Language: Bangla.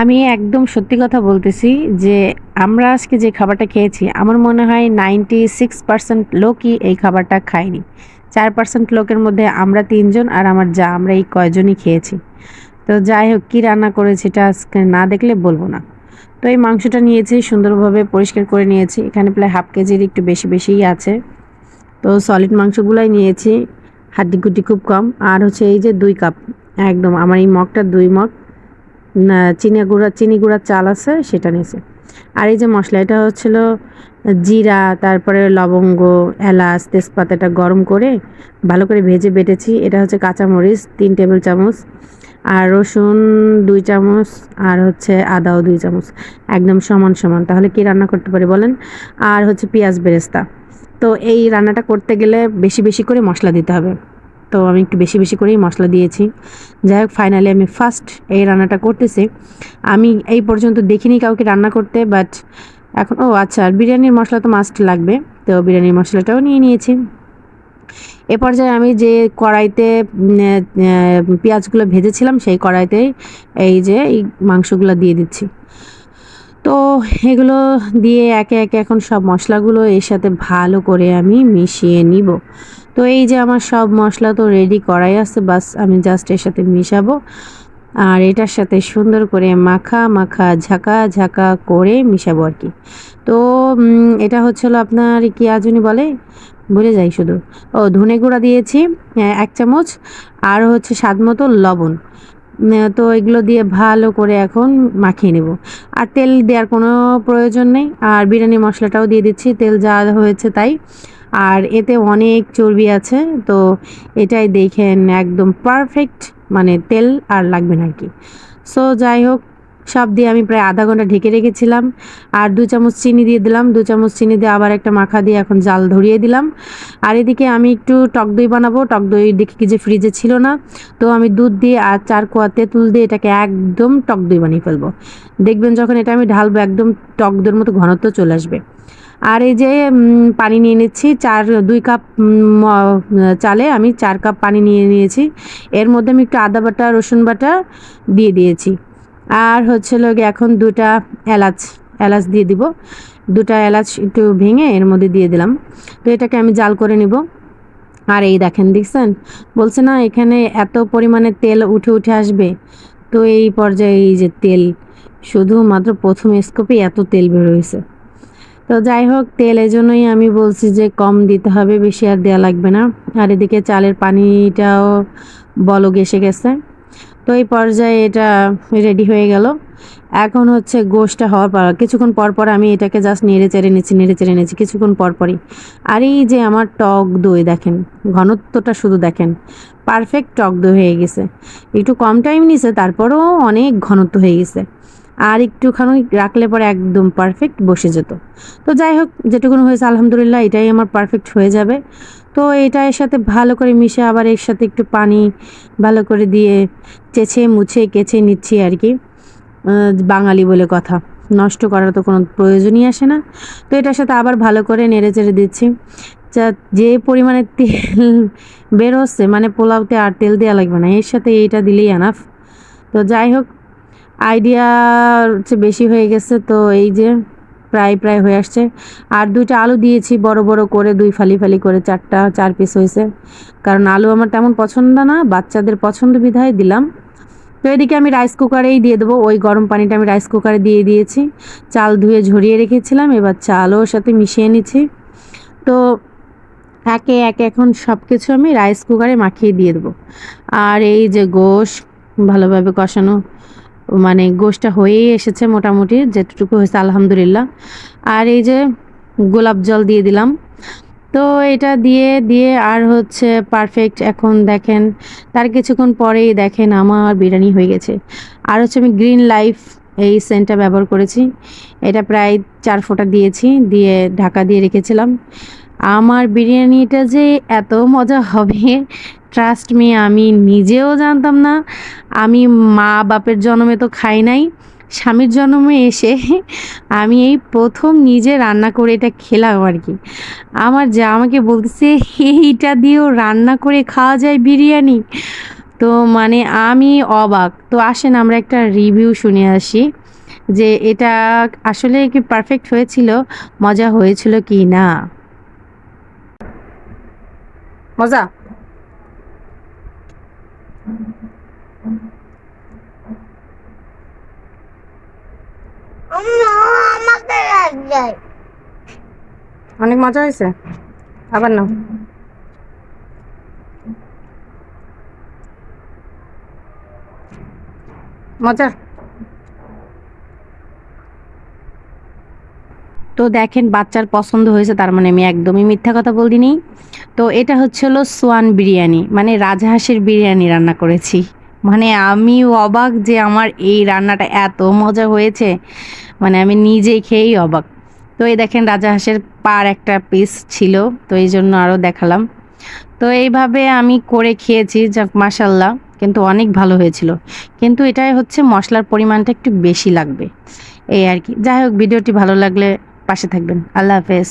আমি একদম সত্যি কথা বলতেছি যে আমরা আজকে যে খাবারটা খেয়েছি, আমার মনে হয় নাইনটি সিক্স পার্সেন্ট লোকই এই খাবারটা খায়নি। চার পার্সেন্ট লোকের মধ্যে আমরা তিনজন আর আমার যা, আমরা এই কয়জনই খেয়েছি। তো যাই হোক, কী রান্না করেছি এটা আজকে না দেখলে বলব না। তো এই মাংসটা নিয়েছি, সুন্দরভাবে পরিষ্কার করে নিয়েছি। এখানে প্রায় হাফ কেজির একটু বেশি বেশিই আছে। তো সলিড মাংসগুলাই নিয়েছি হাড্ডি গুটি খুব কম। আর হচ্ছে এই যে দুই কাপ, একদম আমার এই মগটা দুই মগ। চিনি গুঁড়া, চিনি গুঁড়ার চাল আছে, সেটা নিয়েছে। আর এই যে মশলা, এটা হচ্ছিল জিরা, তারপরে লবঙ্গ, এলাচ, তেজপাতাটা গরম করে ভালো করে ভেজে বেটেছি। এটা হচ্ছে কাঁচামরিচ, তিন টেবিল চামচ, আর রসুন দুই চামচ, আর হচ্ছে আদাও দুই চামচ, একদম সমান সমান। তাহলে কি রান্না করতে পারি বলেন? আর হচ্ছে পেঁয়াজ বেরেস্তা। তো এই রান্নাটা করতে গেলে বেশি বেশি করে মশলা দিতে হবে। তো আমি একটু বেশি বেশি করেই মশলা দিয়েছি। যাই হোক ফাইনালি আমি ফার্স্ট এই রান্নাটা করতেছি। আমি এই পর্যন্ত দেখিনি কাউকে রান্না করতে বাট এখন, ও আচ্ছা আর বিরিয়ানির মশলা তো মাস্ট লাগবে। তো বিরিয়ানির মশলাটাও নিয়ে নিয়েছি। এ পর্যায়ে আমি যে কড়াইতে পেঁয়াজগুলো ভেজেছিলাম, সেই কড়াইতে এই যে এই মাংসগুলো দিয়ে দিচ্ছি। তো এগুলো দিয়ে একে একে এখন সব মশলাগুলো এর সাথে ভালো করে আমি মিশিয়ে নিব। তো এই যে আমার সব মশলা তো রেডি করাই আছে, বাস আমি জাস্ট এর সাথে মিশাবো। আর এটার সাথে সুন্দর করে মাখা মাখা ঝাঁকা ঝাঁকা করে মিশাবো আর কি। তো এটা হচ্ছিল আপনার কি আজুনি বলে? ভুলে যাই শুধু। ও, ধনে গুঁড়া দিয়েছি এক চামচ। আর হচ্ছে স্বাদ মতো লবণ। তো এগুলো দিয়ে ভালো করে এখন মাখিয়ে নেব। আর তেল দেওয়ার কোনো প্রয়োজন নেই। আর বিরিয়ানি মশলাটাও দিয়ে দিচ্ছি, তেল যা হয়েছে তাই। আর এতে অনেক চর্বি আছে, তো এটাই দেখেন একদম পারফেক্ট মানে তেল আর লাগবে না কি। সো যাই হোক, সব দিয়ে আমি প্রায় আধা ঘণ্টা ঢেকে রেখেছিলাম। আর দু চামচ চিনি দিয়ে দিলাম, দু চামচ চিনি দিয়ে আবার একটা মাখা দিয়ে এখন জাল ধরিয়ে দিলাম। আর এদিকে আমি একটু টক দই বানাবো, টক দই দেখি কি যে ফ্রিজে ছিল না। তো আমি দুধ দিয়ে আর চার কোয়া তেঁতুল দিয়ে এটাকে একদম টক দই বানিয়ে ফেলব। দেখবেন যখন এটা আমি ঢালবো, একদম টক দইয়ের মতো ঘনত্ব চলে আসবে। আর এই যে পানি নিয়ে নিচ্ছি। চার, দুই কাপ চালে আমি চার কাপ পানি নিয়ে নিয়েছি। এর মধ্যে আমি একটু আদা বাটা, রসুন বাটা দিয়ে দিয়েছি। আর হচ্ছে লোক এখন দুটা এলাচ এলাচ দিয়ে দিব। দুটা এলাচ একটু ভেঙে এর মধ্যে দিয়ে দিলাম। তো এটাকে আমি জাল করে নিব। আর এই দেখেন, দেখছেন? বলছে না, এখানে এত পরিমাণে তেল উঠে উঠে আসবে। তো এই পর্যায়ে এই যে তেল, শুধুমাত্র প্রথম স্কোপে এত তেল বেরোয়েছে তো যাই হোক, তেল এই জন্যই আমি বলছি যে কম দিতে হবে, বেশি আর দেওয়া লাগবে না। আর এদিকে চালের পানিটাও বলক এসে গেছে। তো এই পর্যায়ে এটা রেডি হয়ে গেল। এখন হচ্ছে গোশটা হওয়ার পর, কিছুক্ষণ পর পর আমি এটাকে জাস্ট নেড়ে চেড়ে নিচ্ছি, নেড়ে চেড়ে নিচ্ছি, কিছুক্ষণ পর পরই। আর এই যে আমার টক দই দেখেন, ঘনত্বটা শুধু দেখেন পারফেক্ট টক দই হয়ে গেছে। একটু কম টাইম নিছে, তারপরেও অনেক ঘনত্ব হয়ে গেছে। আর একটুখানি রাখলে পরে একদম পারফেক্ট বসে যেত। তো যাই হোক, যেটুকুন হয়েছে আলহামদুলিল্লাহ, এটাই আমার পারফেক্ট হয়ে যাবে। তো এটা এর সাথে ভালো করে মিশে আবার এর সাথে একটু পানি ভালো করে দিয়ে চেছে, মুছে, কেছে নিচ্ছি আর কি। বাঙালি বলে কথা। নষ্ট করার তো কোনো প্রয়োজনই আসে না। তো এটার সাথে আবার ভালো করে নেড়ে চেড়ে দিচ্ছি। যা, যে পরিমাণে তেল বেরোচ্ছে মানে পোলাওতে আর তেল দেওয়া লাগবে না। এর সাথে এইটা দিলেই আনাফ তো যাই হোক আইডিয়া হচ্ছে বেশি হয়ে গেছে, তো এই যে প্রায় প্রায় হয়ে আসছে। আর দুইটা আলু দিয়েছি, বড় বড় করে, দুই ফালি ফালি করে, চারটা, চার পিস হয়েছে। কারণ আলু আমার তেমন পছন্দ না, বাচ্চাদের পছন্দ বিধায় দিলাম। তো এদিকে আমি রাইস কুকারেই দিয়ে দেবো, ওই গরম পানিটা আমি রাইস কুকারে দিয়ে দিয়েছি। চাল ধুয়ে ঝরিয়ে রেখেছিলাম, এবার চালও সাথে মিশিয়ে নিচ্ছি। তো একে একে এখন সব কিছু আমি রাইস কুকারে মাখিয়ে দিয়ে দেবো। আর এই যে গোশ, ভালোভাবে কষানো। মানে গোশটা হয়েই এসেছে মোটামুটি, যেটুকু হয়েছে, আলহামদুলিল্লাহ। আর এই যে গোলাপ জল দিয়ে দিলাম। তো এটা দিয়ে দিয়ে আর হচ্ছে পারফেক্ট এখন দেখেন, তার কিছুক্ষণ পরেই দেখেন আমার বিরিয়ানি হয়ে গেছে। আর হচ্ছে আমি গ্রিন লাইফ এই সেন্টটা ব্যবহার করেছি। এটা প্রায় চার ফোঁটা দিয়েছি, দিয়ে ঢাকা দিয়ে রেখেছিলাম। আমার বিরিয়ানিটা যে এত মজা হবে ট্রাস্ট মি আমি নিজেও জানতাম না। আমি মা বাপের জন্মে তো খাই নাই। স্বামীর জন্মে এসে আমি এই প্রথম নিজে রান্না করে এটা খেলাম আর কি। আমার যা আমাকে বলতেছে, এইটা দিয়েও রান্না করে খাওয়া যায় বিরিয়ানি। তো মানে আমি অবাক। তো আসেন আমরা একটা রিভিউ শুনে আসি যে এটা আসলে কি পারফেক্ট হয়েছিল? মজা হয়েছিল কি না? মজা আমাকে লাগছে অনেক মজা হয়েছে? আবার নাও। মজা। তো দেখেন বাচ্চার পছন্দ হয়েছে তার মানে আমি একদমই মিথ্যা কথা বলিনি। তো এটা হচ্ছে হলো সোয়ান বিরিয়ানি মানে রাজহাঁসের বিরিয়ানি রান্না করেছি। মানে আমি অবাক যে আমার এই রান্নাটা এত মজা হয়েছে। মানে আমি নিজেই খেয়েই অবাক। তো এই দেখেন রাজা হাঁসের পার একটা পিস ছিল, তো এই জন্য আরও দেখালাম। তো এইভাবে আমি করে খেয়েছি, যাক মাসাল্লাহ কিন্তু অনেক ভালো হয়েছিল। কিন্তু এটাই হচ্ছে মশলার পরিমাণটা একটু বেশি লাগবে। এই আর কি। যাই হোক, ভিডিওটি ভালো লাগলে পাশে থাকবেন। আল্লাহ হাফেজ।